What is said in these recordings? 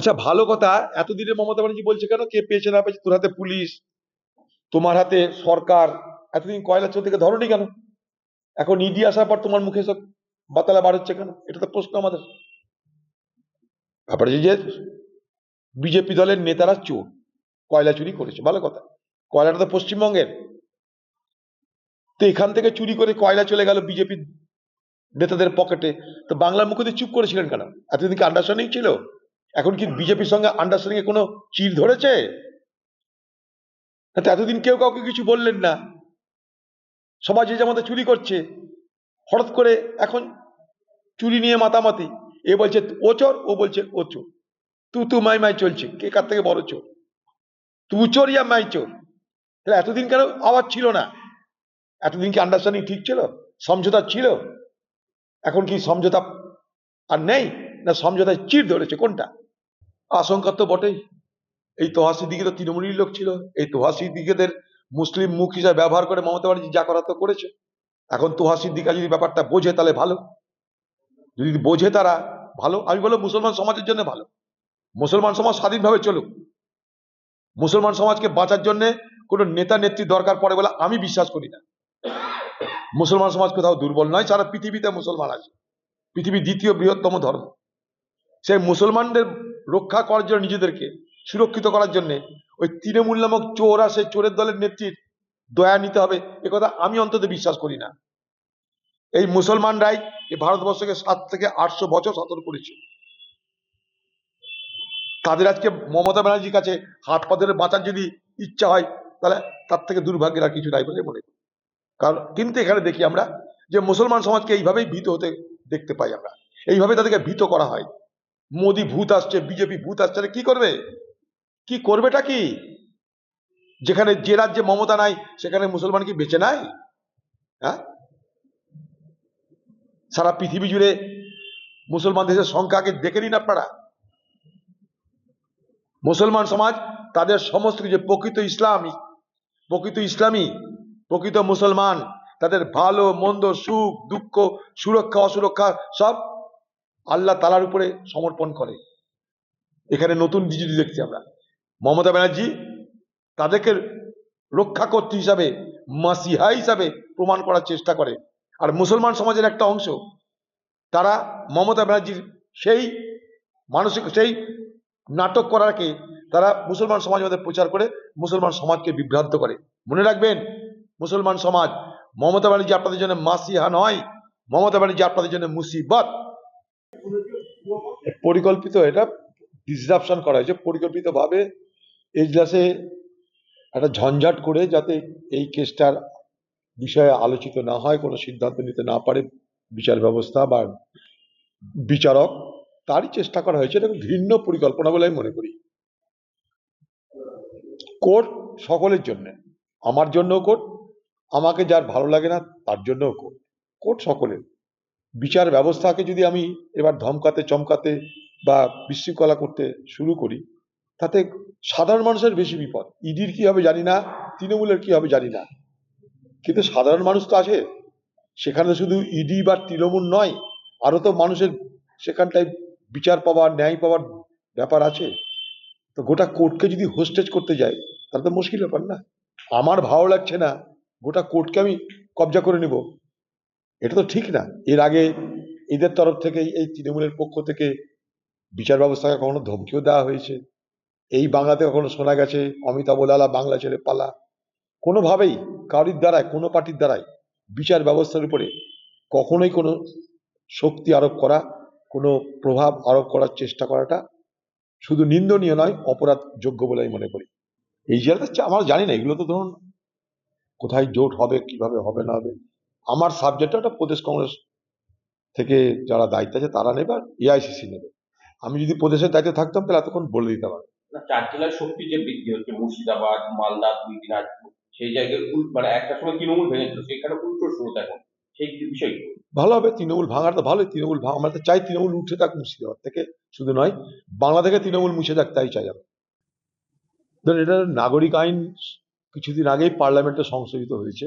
আচ্ছা ভালো কথা এতদিনে মমতা ব্যানার্জি বলছে কেন? কে পেয়েছে না পেয়েছে? তোর হাতে পুলিশ, তোমার হাতে সরকার, এতদিন কয়লা চোর থেকে ধরনি কেন? এখন ইডি আসার পর তোমার মুখে সব বাতালা বার হচ্ছে কেন? এটা তো প্রশ্ন আমাদের। ব্যাপারটা যে বিজেপি দলের নেতারা চোর, কয়লা চুরি করেছে, ভালো কথা। কয়লাটা তো পশ্চিমবঙ্গের। তো এখান থেকে চুরি করে কয়লা চলে গেল বিজেপি নেতাদের পকেটে। তো বাংলার মুখে চুপ করেছিলেন কেন? এতদিন কি আন্ডারস্ট্যান্ডিং ছিল? এখন কি বিজেপির সঙ্গে আন্ডারস্ট্যান্ডিং এ কোনো চির ধরেছে? এতদিন কেউ কাউকে কিছু বললেন না। সবাই যে যেমন চুরি করছে, হঠাৎ করে এখন চুরি নিয়ে মাতামাতি। এ বলছে, ও চোর, ও বলছে, ও চোর। তু তু, মাই মাই চলছে। কে কার থেকে বড় চোর? তু চোর ইয়া মাই চোর? তাহলে এতদিন কেন আওয়াজ ছিল না? এতদিন কি আন্ডারস্ট্যান্ডিং ঠিক ছিল? সমঝোতা ছিল? এখন কি সমঝোতা আর নেই? না, সমঝোতায় চির ধরেছে? কোনটা? আশঙ্কা তো বটেই। এই তোহা সিদ্দিকি তো তৃণমূলের লোক ছিল। এই তোহা দিকেদের মুসলিম মুখ হিসাবে ব্যবহার করে মমতা ব্যানার্জি যা করা তো করেছে। এখন তোহা সিদ্দিকা যদি ব্যাপারটা বোঝে তাহলে ভালো। যদি বোঝে তারা ভালো। আমি বলব মুসলমান সমাজের জন্য ভালো। মুসলমান সমাজ স্বাধীনভাবে চলুক। মুসলমান সমাজকে বাঁচার জন্য কোনো নেতা নেত্রী দরকার পড়ে বলে আমি বিশ্বাস করি না। মুসলমান সমাজ কোথাও দুর্বল নয়, সারা পৃথিবীতে মুসলমান আছে। পৃথিবীর দ্বিতীয় বৃহত্তম ধর্ম। সেই মুসলমানদের রক্ষা করার জন্য নিজেদেরকে, সুরক্ষিত করার জন্য ওই তৃণমূল নামক চোর আসে চোরের দলের নেত্রীর দয়া নিতে হবে কথা আমি অন্তত বিশ্বাস করি না। এই মুসলমানরাই এই ভারতবর্ষকে সাত থেকে আটশো বছর শাসন করেছে। তাদের আজকে মমতা ব্যানার্জির কাছে হাত পা ধরে বাঁচার যদি ইচ্ছা হয়, তাহলে তার থেকে দুর্ভাগ্যের আর কিছু নাই বলে মনে করি। কারণ কিন্তু এখানে দেখি আমরা যে মুসলমান সমাজকে এইভাবেই ভীত হতে দেখতে পাই আমরা। এইভাবে তাদেরকে ভীত করা হয়। মোদি ভূত আসছে, বিজেপি ভূত আসছে কি করবে? কি করবেটা কি? যেখানে যে রাজ্যে মমতা নাই, সেখানে মুসলমান কি বেঁচে নাই? হ্যাঁ? সারা পৃথিবী জুড়ে মুসলমান দেশের সংখ্যাকে দেখে নিন আপনারা। মুসলমান সমাজ তাদের সমস্ত কিছু প্রকৃত ইসলামী প্রকৃত ইসলামী, প্রকৃত মুসলমান, তাদের ভালো, মন্দ, সুখ, দুঃখ, সুরক্ষা, অসুরক্ষা সব আল্লাহ তালার উপরে সমর্পণ করে। এখানে নতুন ডিজিটি দেখছি আমরা। মমতা ব্যানার্জি তাদেরকে রক্ষা করতে হিসাবে, মাসিহা হিসাবে প্রমাণ করার চেষ্টা করে। আর মুসলমান সমাজের একটা অংশ, তারা মমতা ব্যানার্জির সেই মানসিক, সেই নাটক করাকে তারা মুসলমান সমাজের মধ্যে প্রচার করে, মুসলমান সমাজকে বিভ্রান্ত করে। মনে রাখবেন, মুসলমান সমাজ মমতা ব্যানার্জি আপনাদের জন্য মাসিহা নয়, মমতা ব্যানার্জি আপনাদের জন্য মুসিবত। পরিকল্পিত এটা ডিসরাপশন করা হয়েছে। পরিকল্পিতভাবে এজলাসে একটা ঝঞ্ঝাট করে যাতে এই কেসটার বিষয়ে আলোচিত না হয়, কোনো সিদ্ধান্ত নিতে না পারে বিচার ব্যবস্থা বা বিচারক, তারই চেষ্টা করা হয়েছে। এটা ঘৃণ্য পরিকল্পনা বলে আমি মনে করি। কোর্ট সকলের জন্য, আমার জন্যও কোর্ট, আমাকে যার ভালো লাগে না তার জন্যও কোর্ট। কোর্ট সকলের। বিচার ব্যবস্থাকে যদি আমি এবার ধমকাতে, চমকাতে বা বিশৃঙ্খলা করতে শুরু করি, তাতে সাধারণ মানুষের বেশি বিপদ। ইডির কি হবে জানি না, তৃণমূলের কি হবে জানি না। কিন্তু সাধারণ মানুষ তো আছে। সেখানে শুধু ইডি বা তৃণমূল নয়, আরও তো মানুষের সেখানটায় বিচার পাওয়ার, ন্যায় পাওয়ার ব্যাপার আছে। তো গোটা কোর্টকে যদি হোস্টেজ করতে যায়, তাহলে তো মুশকিল ব্যাপার না। আমার ভালো লাগছে না, গোটা কোর্টকে আমি কবজা করে নেব। এটা তো ঠিক না। এর আগে এদের তরফ থেকে, এই তৃণমূলের পক্ষ থেকে বিচার ব্যবস্থাকে কখনো ধমকিও দেওয়া হয়েছে। এই বাংলাতে কখনো শোনা গেছে, অমিতাভ লালা বাংলা ছেড়ে পালা। কোনোভাবেই, কারোর দ্বারায়, কোনো পার্টির দ্বারাই বিচার ব্যবস্থার উপরে কখনোই কোনো শক্তি আরোপ করা, কোনো প্রভাব আরোপ করার চেষ্টা করাটা শুধু নিন্দনীয় নয় অপরাধ যোগ্য বলে আমি মনে করি। এই জায়গাটা আমার জানি না, এগুলো তো ধরুন কোথায় জোট হবে, কীভাবে হবে, না হবে। আমার সাবজেক্টটা ওটা প্রদেশ কংগ্রেস থেকে যারা দায়িত্ব আছে তারা নেবে আর এআইসিসি নেবে। আমি যদি প্রদেশের দায়িত্বে থাকতাম তাহলে এতক্ষণ বলে দিতে পারব চার জেলার শক্তি যে বৃদ্ধি হচ্ছে মুর্শিদাবাদ মালদা দুই দিনাজপুর সেই জায়গায় মানে একটা সময় তৃণমূল ভেঙেছিল সেখানে উল্টো স্রোত এখন। সেই বিষয় ভালো হবে তৃণমূল ভাঙার তো ভালোই তৃণমূল আমরা তো চাই তৃণমূল উঠে থাক মুর্শিদাবাদ থেকে শুধু নয় বাংলা থেকে তৃণমূল মুছে যাক তাই চাই আমরা। ধরুন এটা নাগরিক আইন কিছুদিন আগেই পার্লামেন্টে সংশোধিত হয়েছে।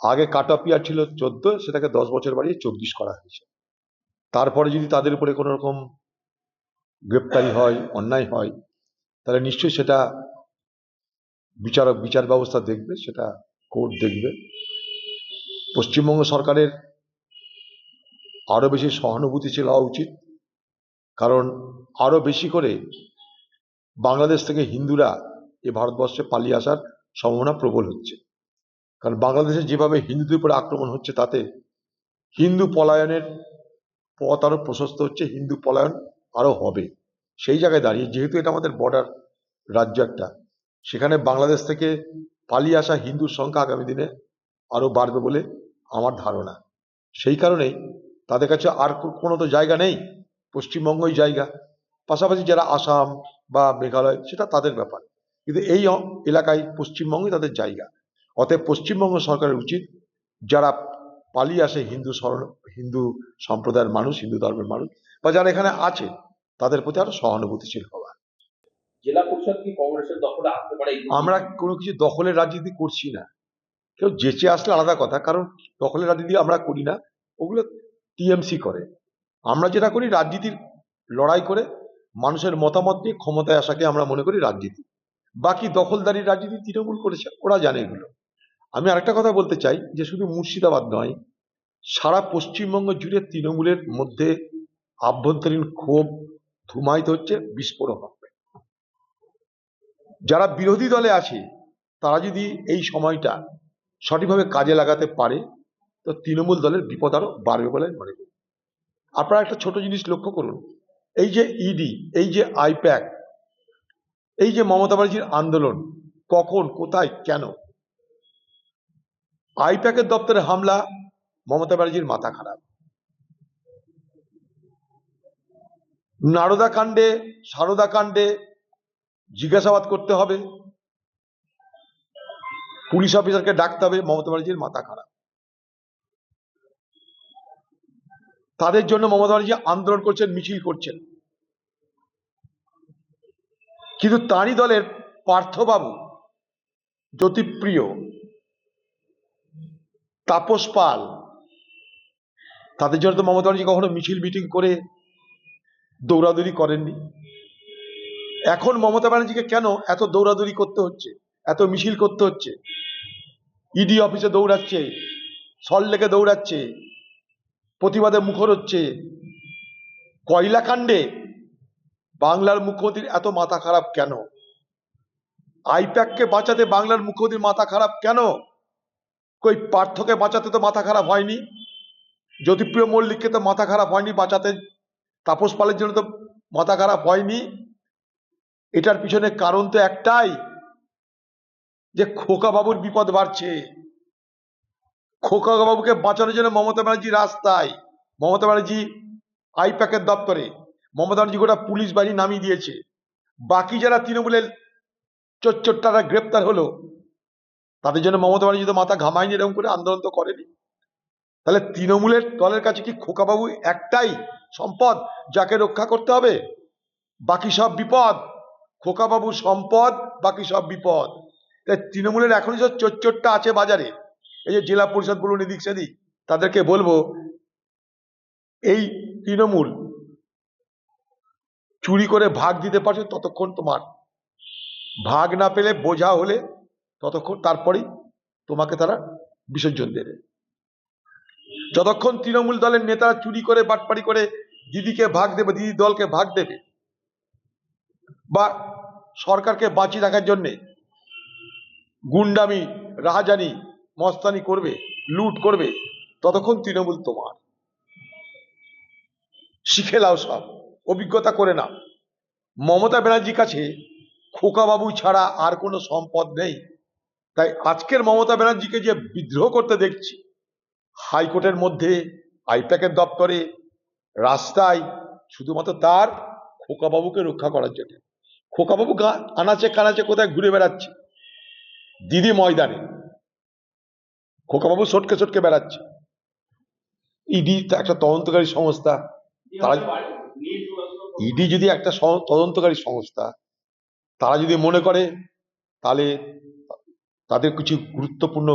আগে কাট অফ ইয়ার ছিল চোদ্দ, সেটাকে দশ বছর বাড়িয়ে চব্বিশ করা হয়েছে। তারপরে যদি তাদের উপরে কোনো রকম গ্রেপ্তারি হয়, অন্যায় হয়, তাহলে নিশ্চয়ই সেটা বিচারক, বিচার ব্যবস্থা দেখবে, সেটা কোর্ট দেখবে। পশ্চিমবঙ্গ সরকারের আরও বেশি সহানুভূতিশীল হওয়া উচিত। কারণ আরও বেশি করে বাংলাদেশ থেকে হিন্দুরা এ ভারতবর্ষে পালিয়ে আসার সম্ভাবনা প্রবল হচ্ছে। কারণ বাংলাদেশে যেভাবে হিন্দুদের উপরে আক্রমণ হচ্ছে, তাতে হিন্দু পলায়নের পথ আরও প্রশস্ত হচ্ছে, হিন্দু পলায়ন আরও হবে। সেই জায়গায় দাঁড়িয়ে, যেহেতু এটা আমাদের বর্ডার রাজ্য একটা, সেখানে বাংলাদেশ থেকে পালিয়ে আসা হিন্দুর সংখ্যা আগামী দিনে আরও বাড়বে বলে আমার ধারণা। সেই কারণেই তাদের কাছে আর কোনো তো জায়গা নেই, পশ্চিমবঙ্গই জায়গা। পাশাপাশি যারা আসাম বা মেঘালয়, সেটা তাদের ব্যাপার। কিন্তু এই এলাকায় পশ্চিমবঙ্গই তাদের জায়গা। অতএব পশ্চিমবঙ্গ সরকারের উচিত যারা পালিয়ে আসে হিন্দু শরণ হিন্দু সম্প্রদায়ের মানুষ হিন্দু ধর্মের মানুষ বা যারা এখানে আছে তাদের প্রতি আরও সহানুভূতিশীল হওয়া। জেলা পরিষদ কি কংগ্রেসের দখলে আসতে পারে আমরা কোনো কিছু দখলের রাজনীতি করছি না। কেউ যেচে আসলে আলাদা কথা কারণ দখলের রাজনীতি আমরা করি না। ওগুলো টিএমসি করে। আমরা যেটা করি রাজনীতির লড়াই করে মানুষের মতামত নিয়ে ক্ষমতায় আসাকে আমরা মনে করি রাজনীতি। বাকি দখলদারির রাজনীতি তৃণমূল করেছে ওরা জানে এগুলো। আমি আরেকটা কথা বলতে চাই, যে শুধু মুর্শিদাবাদ নয়, সারা পশ্চিমবঙ্গ জুড়ে তৃণমূলের মধ্যে আভ্যন্তরীণ ক্ষোভ ধুমায়িত হচ্ছে, বিস্ফোরণ হবে। যারা বিরোধী দলে আছে, তারা যদি এই সময়টা সঠিকভাবে কাজে লাগাতে পারে, তো তৃণমূল দলের বিপদ আরও বাড়বে বলে মনে করি। আপনারা একটা ছোট জিনিস লক্ষ্য করুন, এই যে ইডি এই যে আইপ্যাক এই যে মমতা ব্যানার্জির আন্দোলন, কখন, কোথায়, কেন? আইপ্যাকের দপ্তরে হামলা, মমতা ব্যানার্জির মাথা খারাপ। নারদা কাণ্ডে, সারদা কাণ্ডে জিজ্ঞাসাবাদ করতে হবে। পুলিশ অফিসারকে ডাকতে হবে, মমতা ব্যানার্জির মাথা খারাপ। তাদের জন্য মমতা ব্যানার্জি আন্দোলন করছেন, মিছিল করছেন। কিন্তু তারই দলের পার্থবাবু, জ্যোতিপ্রিয় তাপস পাল। তাদের জন্য তো মমতা ব্যানার্জি কখনো মিছিল মিটিং করে দৌড়াদৌড়ি করেননি। এখন মমতা ব্যানার্জিকে কেন এত দৌড়াদৌড়ি করতে হচ্ছে? এত মিছিল করতে হচ্ছে? ইডি অফিসে দৌড়াচ্ছে সল্টলেকে দৌড়াচ্ছে, প্রতিবাদে মুখর হচ্ছে। কয়লা কাণ্ডে বাংলার মুখ্যমন্ত্রীর এত মাথা খারাপ কেন? আইপ্যাককে বাঁচাতে বাংলার মুখ্যমন্ত্রীর মাথা খারাপ কেন? কই পার্থকে বাঁচাতে তো মাথা খারাপ হয়নি? জ্যোতিপ্রিয় মল্লিককে তো মাথা খারাপ হয়নি বাঁচাতে? তাপস পালের জন্য তো মাথা খারাপ হয়নি? এটার পিছনে কারণ তো একটাই, যে খোকা বাবুর বিপদ বাড়ছে। খোকা বাবুকে বাঁচানোর জন্য মমতা ব্যানার্জি রাস্তায়, মমতা ব্যানার্জি আইপ্যাকের দপ্তরে, মমতা ব্যানার্জি গোটা পুলিশ বাহিনী নামিয়ে দিয়েছে। বাকি যারা তৃণমূলের চোর চোরটারা গ্রেপ্তার হলো তাদের জন্য মমতা ব্যানার্জি তো মাথা ঘামায়নি, এরকম করে আন্দোলন তো করেনি। তাহলে তৃণমূলের দলের কাছে কি খোকাবাবু একটাই সম্পদ যাকে রক্ষা করতে হবে? বাকি সব বিপদ। খোকাবাবু সম্পদ, বাকি সব বিপদ। তাই তৃণমূলের এখনই সব চোরটা আছে বাজারে। এই যে জেলা পরিষদ বলুন, এদিক সেদিক, তাদেরকে বলব, এই তৃণমূল চুরি করে ভাগ দিতে পারছে ততক্ষণ তোমার। ভাগ না পেলে বোঝা হলে ততক্ষণ তারপরেই তোমাকে তারা বিসর্জন দেবে। যতক্ষণ তৃণমূল দলের নেতারা চুরি করে, বাটপাড়ি করে দিদিকে ভাগ দেবে, দিদি দলকে ভাগ দেবে বা সরকারকে বাঁচিয়ে রাখার জন্যে গুন্ডামি, রাহাজানি, মস্তানি করবে, লুট করবে, ততক্ষণ তৃণমূল তোমার। শিখে নাও সব, অভিজ্ঞতা করে না মমতা ব্যানার্জির কাছে খোকাবাবু ছাড়া আর কোনো সম্পদ নেই। তাই আজকের মমতা ব্যানার্জিকে যে বিদ্রোহ করতে দেখছি হাইকোর্টের মধ্যে আইপ্যাকের দপ্তরে রাস্তায় শুধুমাত্র তার খোকাবাবুকে রক্ষা করার জন্য। খোকাবাবু গা আনাচে কানাচে কোথায় ঘুরে বেড়াচ্ছে? দিদি ময়দানে। খোকাবাবু সটকে সটকে বেড়াচ্ছে। ইডি একটা তদন্তকারী সংস্থা। তারা ইডি যদি একটা তদন্তকারী সংস্থা তারা যদি মনে করে তাহলে তাদের কিছু গুরুত্বপূর্ণ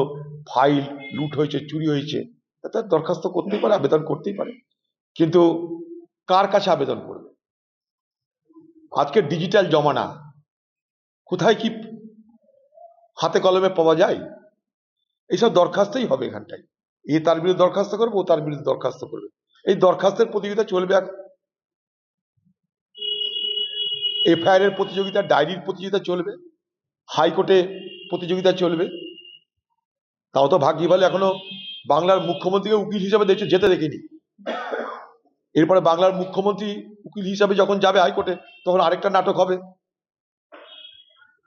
ফাইল লুট হয়েছে, চুরি হয়েছে তার দরখাস্ত করতেই পারে, আবেদন করতেই পারে। কিন্তু কার কাছে আবেদন করবে? আজকে ডিজিটাল জমানা, কোথায় কি হাতে কলমে পাওয়া যায়? এইসব দরখাস্তই হবে এখানটায়। এ তার বিরুদ্ধে দরখাস্ত করবে, ও তার বিরুদ্ধে দরখাস্ত করবে। এই দরখাস্তের প্রতিযোগিতা চলবে এখন। এফআইআর এর প্রতিযোগিতা, ডায়েরির প্রতিযোগিতা চলবে। হাইকোর্টে প্রতিযোগিতা চলবে। তাও তো ভাগ্যি বলে এখনও বাংলার মুখ্যমন্ত্রীকে উকিল হিসাবে দেখছে যেতে দেখিনি। এরপরে বাংলার মুখ্যমন্ত্রী উকিল হিসাবে যখন যাবে হাইকোর্টে, তখন আরেকটা নাটক হবে।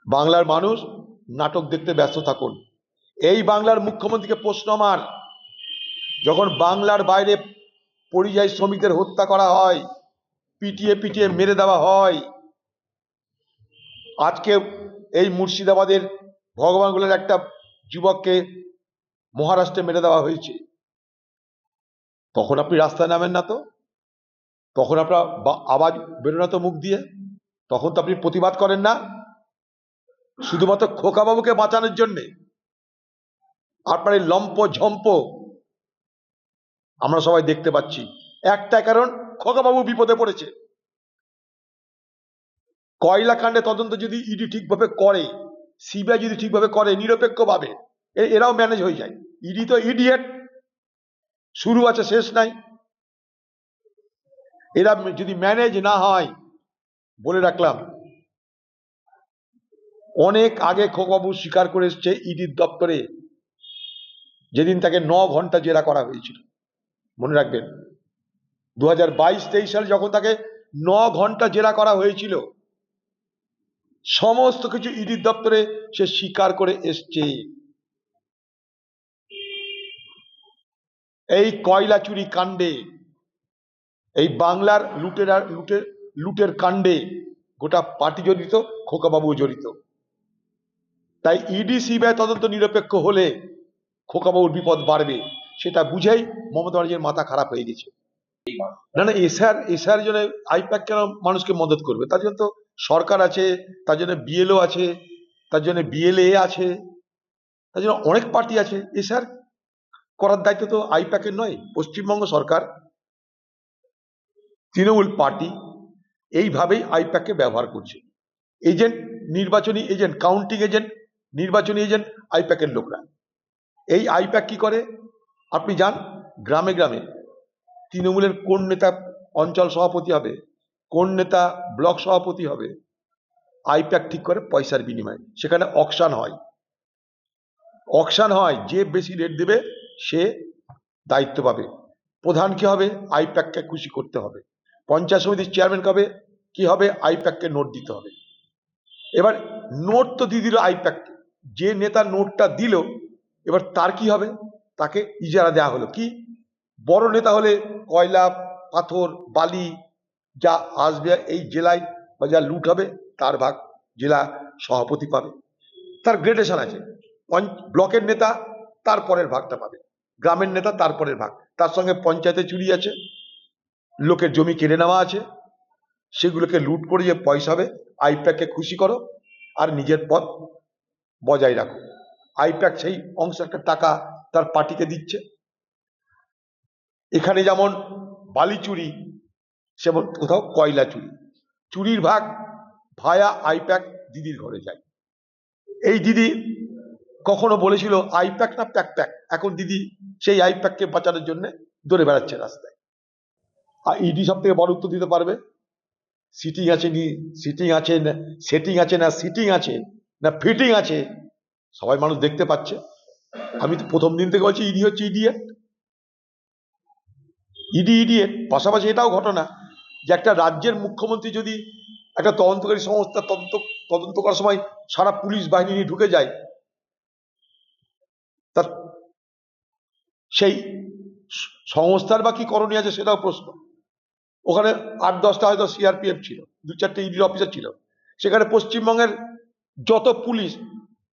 বাংলার মানুষ নাটক দেখতে ব্যস্ত থাকুন। এই বাংলার মুখ্যমন্ত্রীকে প্রশ্ন আমার, যখন বাংলার বাইরে পরিযায়ী শ্রমিকদের হত্যা করা হয়, পিটিয়ে পিটিয়ে মেরে দেওয়া হয়, আজকে এই মুর্শিদাবাদের ভগবানগুলোর একটা যুবককে মহারাষ্ট্রে মেরে দেওয়া হয়েছে। তখন আপনি রাস্তায় নামেন না তো? তখন আপনার আওয়াজ বেরো না তো মুখ দিয়ে? তখন তো আপনি প্রতিবাদ করেন না? শুধুমাত্র খোকাবাবুকে বাঁচানোর জন্যে? আপনার এই লম্প ঝম্প আমরা সবাই দেখতে পাচ্ছি। একটা কারণ, খোকাবাবু বিপদে পড়েছে। কয়লা কাণ্ডে তদন্ত যদি ইডি ঠিকভাবে করে সিবিআই যদি ঠিকভাবে করে, নিরপেক্ষভাবে এরাও ম্যানেজ হয়ে যায়। ইডি তো ইডিয়েট শুরু আছে, শেষ নাই। এরা যদি ম্যানেজ না হয়, বলে রাখলাম, অনেক আগে খোকাবু স্বীকার করে এসছে ইডির দপ্তরে, যেদিন তাকে ন ঘণ্টা জেরা করা হয়েছিল। মনে রাখবেন, দু হাজার বাইশ তেইশ সালে যখন তাকে ন ঘণ্টা জেরা করা হয়েছিল সমস্ত কিছু ইডির দপ্তরে সে স্বীকার করে এসছে। এই কয়লা চুরি কাণ্ডে, এই বাংলার লুটের লুটের লুটের কাণ্ডে গোটা পার্টি জড়িত খোকাবাবু জড়িত। তাই ইডি, সিবিআই তদন্ত নিরপেক্ষ হলে খোকাবাবুর বিপদ বাড়বে, সেটা বুঝেই মমতা ব্যানার্জির মাথা খারাপ হয়ে গেছে। না না, এসআর এসআর জন্য আইপ্যাক কেন মানুষকে মদত করবে? তার জন্য তো সরকার আছে, তার জন্য বিএলও আছে, তার জন্য বিএলএ আছে, তার জন্য অনেক পার্টি আছে। এসআর করার দায়িত্ব তো আইপ্যাকের নয়, পশ্চিমবঙ্গ সরকার। তৃণমূল পার্টি এইভাবেই আইপ্যাককে ব্যবহার করছে। এজেন্ট, নির্বাচনী এজেন্ট, কাউন্টিং এজেন্ট, নির্বাচনী এজেন্ট আইপ্যাকের লোকরা। এই আইপ্যাক কি করে? আপনি যান, গ্রামে গ্রামে। তৃণমূলের কোন নেতা অঞ্চল সভাপতি হবে? কোন নেতা ব্লক সভাপতি হবে? আইপ্যাক ঠিক করে পয়সার বিনিময়ে। সেখানে অকশান হয়। অকশান হয়, যে বেশি রেট দেবে, সে দায়িত্ব পাবে। প্রধান কি হবে? আইপ্যাককে খুশি করতে হবে। পঞ্চায়েত সমিতির চেয়ারম্যান কবে? কি হবে? আইপ্যাককে নোট দিতে হবে। এবার নোট তো দিয়ে দিল আইপ্যাককে যে নেতা নোটটা দিল, এবার তার কি হবে? তাকে ইজারা দেওয়া হলো। কি? বড় নেতা হলে কয়লা, পাথর, বালি যা আসবে এই জেলায় বা যা লুট হবে, তার ভাগ জেলা সভাপতি পাবে। তার গ্রেডেশন আছে। ব্লকের নেতা তার পরের ভাগটা পাবে। গ্রামের নেতা তার পরের ভাগ। তার সঙ্গে পঞ্চায়েতে চুরি আছে। লোকের জমি কেড়ে নেওয়া আছে। সেগুলোকে লুট করে যে পয়সা হবে। আইপ্যাককে খুশি করো আর নিজের পথ বজায় রাখো। আইপ্যাক সেই অংশ একটা টাকা তার পার্টিকে দিচ্ছে। এখানে যেমন বালি চুরি সেমন কোথাও কয়লা চুরি। চুরির ভাগ ভায়া আইপ্যাক দিদির ঘরে যায়। এই দিদি কখনো বলেছিল, আইপ্যাক না প্যাক প্যাক? এখন দিদি সেই আইপ্যাককে বাঁচানোর জন্য দৌড়ে বেড়াচ্ছে রাস্তায়। আর ইডি সব থেকে বড় উত্তর দিতে পারবে? সিটিং আছে নি, সিটিং আছে না, সেটিং আছে না, সিটিং আছে না, ফিটিং আছে? সবাই মানুষ দেখতে পাচ্ছে। আমি তো প্রথম দিন থেকে বলছি, ইডি হচ্ছে ইডিয়েট। ইডি ইডিয়েট, পাশাপাশি এটাও ঘটনা। যে একটা রাজ্যের মুখ্যমন্ত্রী যদি একটা তদন্তকারী সংস্থা তদন্ত তদন্ত করার সময় সারা পুলিশ বাহিনী নিয়ে ঢুকে যায়, তার সেই সংস্থার বা কি করণীয় আছে সেটাও প্রশ্ন। ওখানে আট দশটা হয়তো সিআরপিএফ ছিল, দু চারটে ইডির অফিসার ছিল। সেখানে পশ্চিমবঙ্গের যত পুলিশ,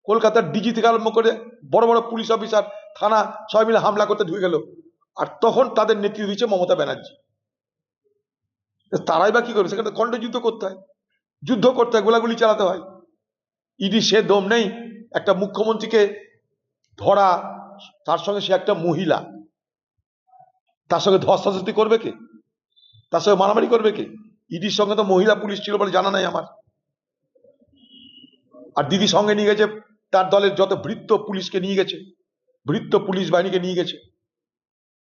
কলকাতার ডিজি থেকে আরম্ভ করে বড় বড় পুলিশ অফিসার, থানা, সবাই মিলে হামলা করতে ঢুকে গেল। আর তখন তাদের নেতৃত্ব দিচ্ছে মমতা ব্যানার্জি। তারাই বা কি করবে? সেখানে খণ্ড যুদ্ধ করতে হয়। যুদ্ধ করতে হয়, গোলাগুলি চালাতে হয়। ইডি সে দম নেই। একটা মুখ্যমন্ত্রীকে ধরা, তার সঙ্গে সে একটা মহিলা। তার সঙ্গে ধস্তাধস্তি করবে কে? তার সঙ্গে মারামারি করবে কে? ইডির সঙ্গে তো মহিলা পুলিশ ছিল বলে জানা নাই আমার। আর দিদি সঙ্গে নিয়ে গেছে, তার দলের যত ভৃত্য পুলিশকে নিয়ে গেছে, ভৃত্য পুলিশ বাহিনীকে নিয়ে গেছে,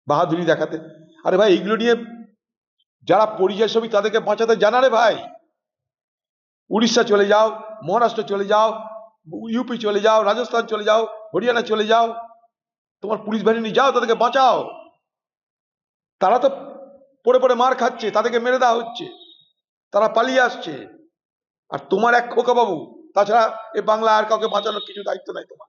বাহাদুরি দেখাতে। আরে ভাই, এইগুলো নিয়ে যারা পরিযায়ী শ্রমিক তাদেরকে বাঁচাতে জানা রে ভাই। উড়িষ্যা চলে যাও, মহারাষ্ট্র চলে যাও ইউপি চলে যাও, রাজস্থান চলে যাও, হরিয়ানা চলে যাও। তোমার পুলিশ বাহিনী যাও, তাদেরকে বাঁচাও। তারা তো পড়ে পড়ে মার খাচ্ছে, তাদেরকে মেরে দেওয়া হচ্ছে। তারা পালিয়ে আসছে। আর তোমার এক খোকা বাবু, তাছাড়া এ বাংলা আর কাউকে বাঁচানোর কিছু দায়িত্ব নাই তোমার।